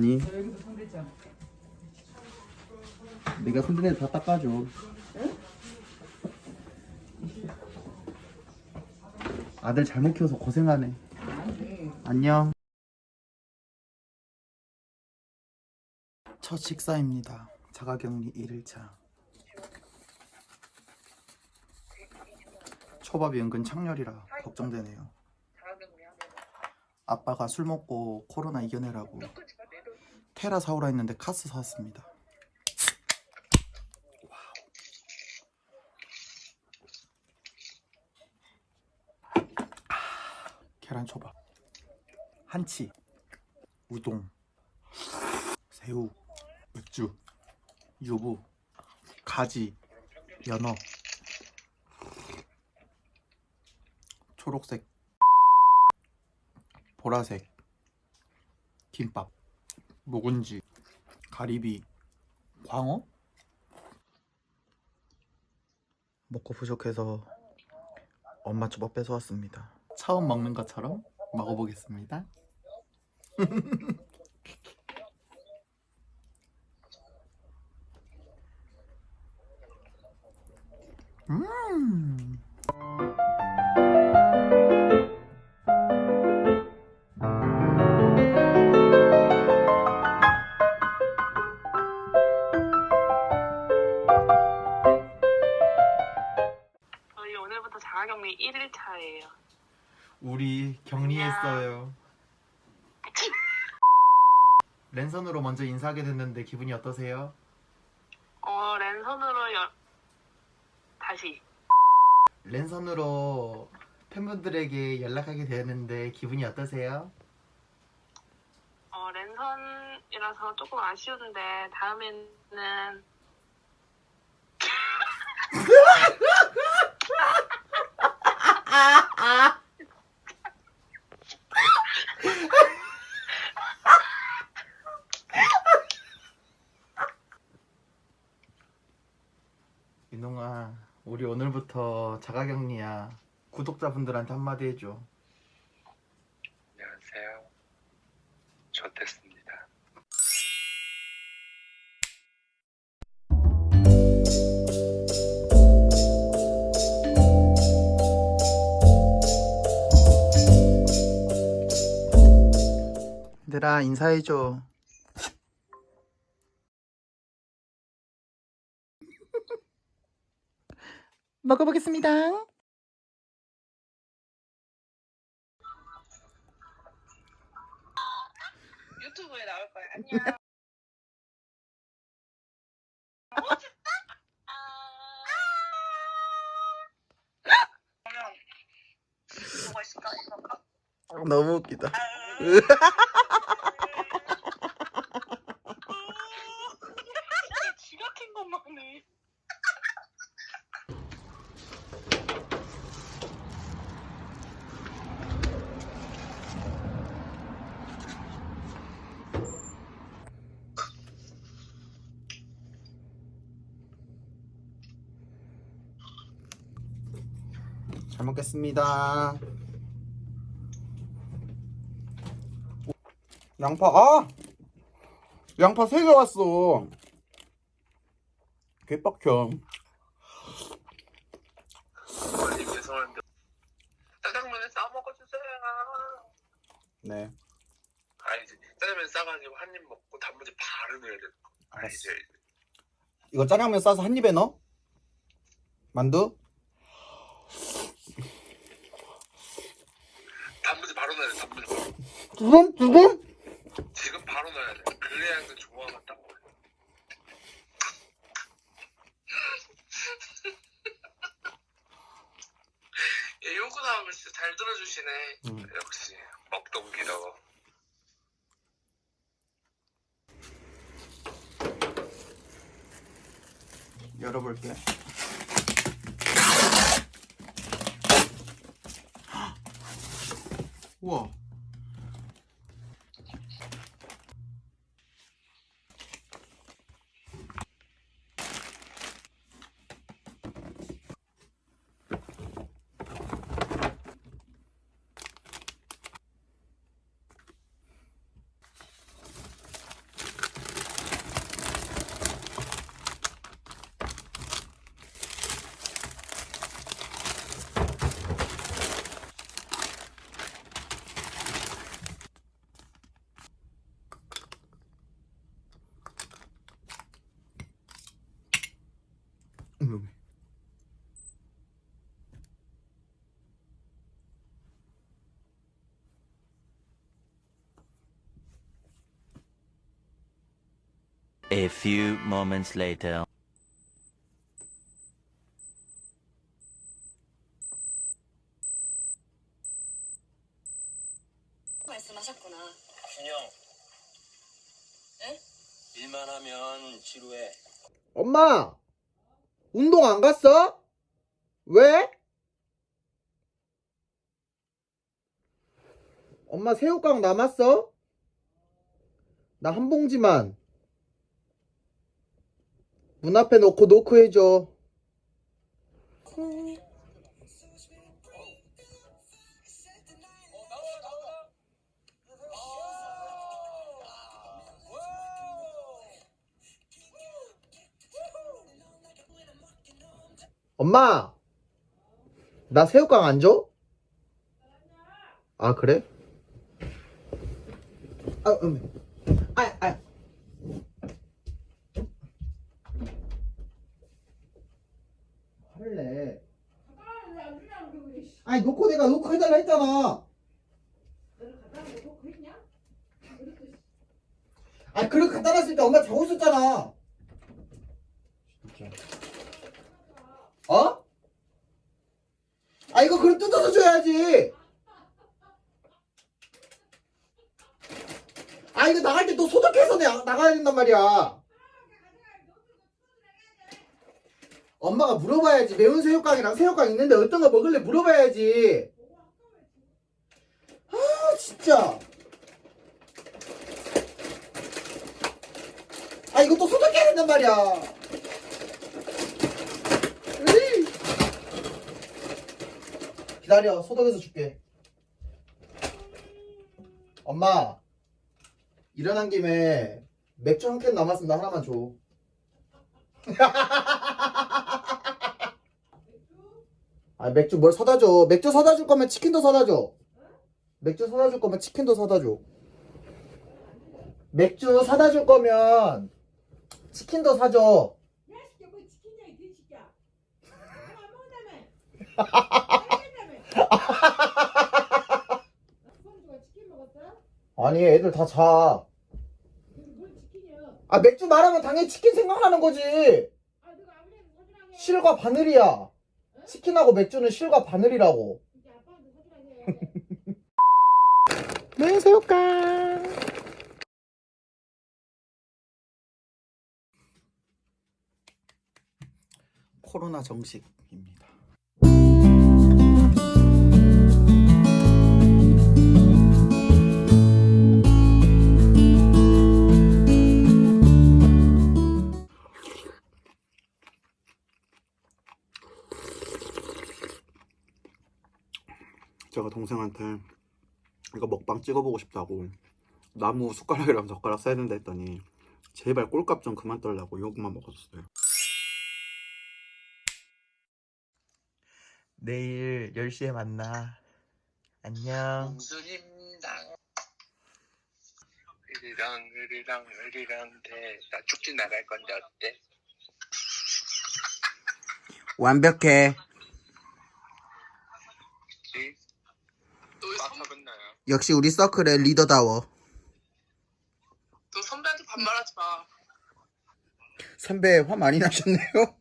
아니 여기도? 내가 손대는 다 닦아줘. 아들 잘못 키워서 고생하네. 아니 안녕. 첫 식사입니다. 자가격리 1일차. 초밥이 은근 창렬이라 걱정되네요. 아빠가 술 먹고 코로나 이겨내라고 테라 사오라 했는데 카스 사왔습니다. 계란 초밥, 한치, 우동, 새우, 맥주, 유부, 가지, 연어, 초록색, 보라색, 김밥, 묵은지, 가리비, 광어? 먹고 부족해서 엄마 초밥 뺏어왔습니다. 처음 먹는 것처럼 먹어보겠습니다. 음. 랜선으로 먼저 인사하게 됐는데 기분이 어떠세요? 어, 랜선으로 여... 다시. 랜선으로 팬분들에게 연락하게 되었는데 기분이 어떠세요? 어, 랜선이라서 조금 아쉬운데 다음에는 민홍아, 우리 오늘부터 자가격리야. 구독자분들한테 한마디 해줘. 안녕하세요. 좋댔습니다. 얘들아 인사해줘. 먹어보겠습니다. 유튜브에 나올 거야. 안녕. 뭐가 있을까? 이거 너무 웃기다. 지가 킨 것만 해. 잘 먹겠습니다. 양파 아 양파 세개 왔어. 죄송한데 짜장면에 싸 먹어주세요. 네. 아니지 짜장면 싸가지고 한 입 먹고 단무지 바로 넣어야 돼. 아니지. 이거 짜장면 싸서 한 입에 넣어? 만두? 단무지 바로 넣어야 돼. 바로. 지금 지금? 지금 바로 넣어야 돼. 그래야 그 조화가 딱 맞아. 얘 요거 나오면 진짜 잘 들어주시네. 음. 역시 먹던 기러. 열어볼게. 우와. A few moments later. 말씀하셨구나. 준영. 일만 하면 지루해. 엄마! 운동 안 갔어? 왜? 엄마 새우깡 남았어? 나 한 봉지만. 문 앞에 놓고 노크 해줘. 엄마! 나 새우깡 안 줘? 아, 그래? 아, 음. 아, 아. 할래. 아니, 놓고 내가 놓고 해달라 했잖아. 아, 그렇게 갖다 놨으니까 엄마 자고 있었잖아. 진짜. 어? 아 이거 그럼 뜯어서 줘야지. 아 이거 나갈 때 또 소독해서 내, 나가야 된단 말이야. 엄마가 물어봐야지. 매운 새우깡이랑 새우깡 있는데 어떤 거 먹을래 물어봐야지. 아 진짜. 아또 소독해야 된단 말이야. 으이. 기다려 소독해서 줄게 엄마 일어난 김에 맥주 한캔나 하나만 줘 아, 맥주 뭘 사다 줘? 맥주 사다 줄 거면 치킨도 사다 줘. 맥주 사다 줄 거면 치킨도 사다 줘. 맥주 사다 줄 거면 치킨도 사줘. 아니 애들 다 자. 아 맥주 말하면 당연히 치킨 생각나는 거지. 실과 바늘이야. 치킨하고 맥주는 실과 바늘이라고. 네 새우깡. 코로나 정식입니다. 제가 동생한테 이거 먹방 찍어보고 싶다고 나무 숟가락이랑 젓가락 써야 된다 했더니 제발 꼴값 좀 그만 떨라고 이거만 먹었어요. 내일 10시에 만나. 안녕. 으리랑 으리랑 으리랑데 나 축제 나갈 건데 어때? 완벽해. 역시 우리 서클의 리더다워. 너 선배한테 반말하지 마. 선배 화 많이 나셨네요.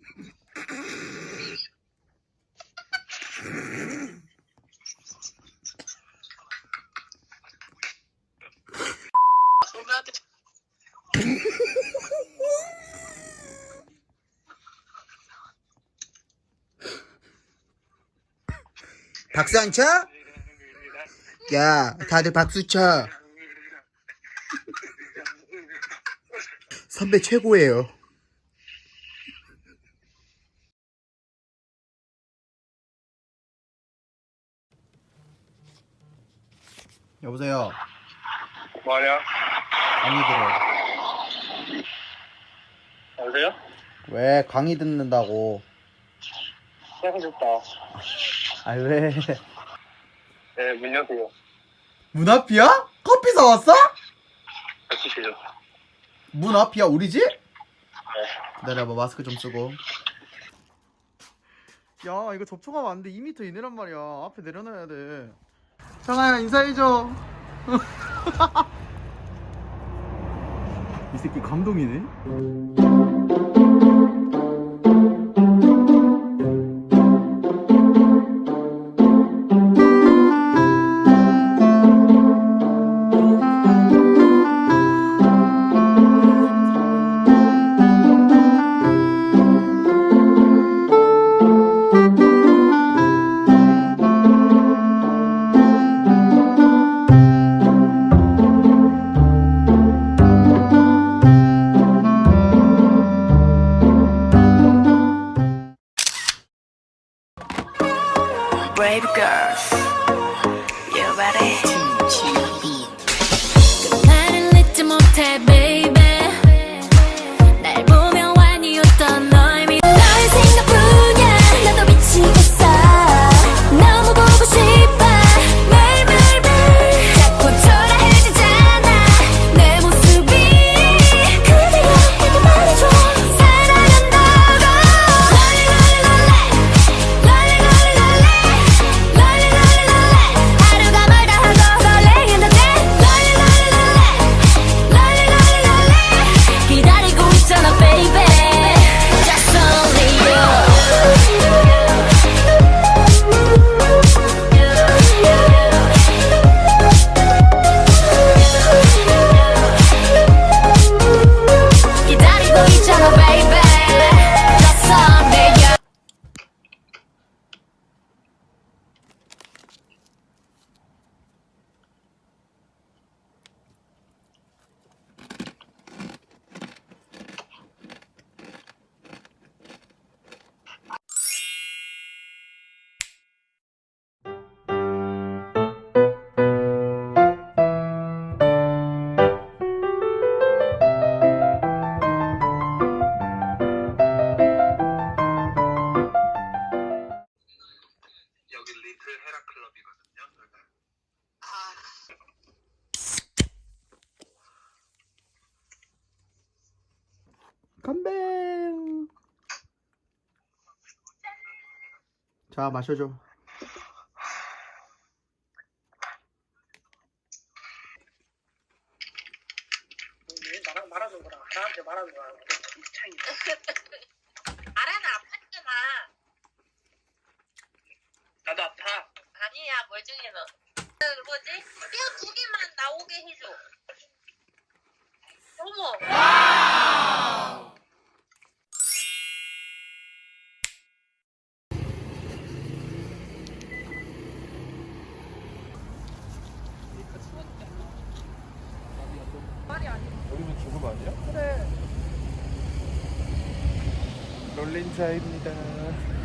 박수 안 쳐? 야, 다들 박수 쳐. 선배 최고예요. 여보세요. 뭐냐? 강의 들어. 여보세요? 왜 강의 듣는다고? 시작해줬다. 아 왜? 네, 문 여세요. 문 앞이야? 커피 사왔어? 같이 시죠. 문 앞이야 우리 집? 네. 기다려봐 마스크 좀 쓰고. 야 이거 접촉하면 안돼 2m 이내란 말이야 앞에 내려놔야 돼 장아야 인사해줘 이 새끼 감동이네 헤라 클럽이거든요. 아. 컴뱅. 자 마셔줘. 왜 나랑 말하는 거랑 나한테 말하는 거랑 차이. 중에서 그 뭐지 뼈 두 개만 나오게 해줘. 어머. 아니야? 그래. 롤린차입니다.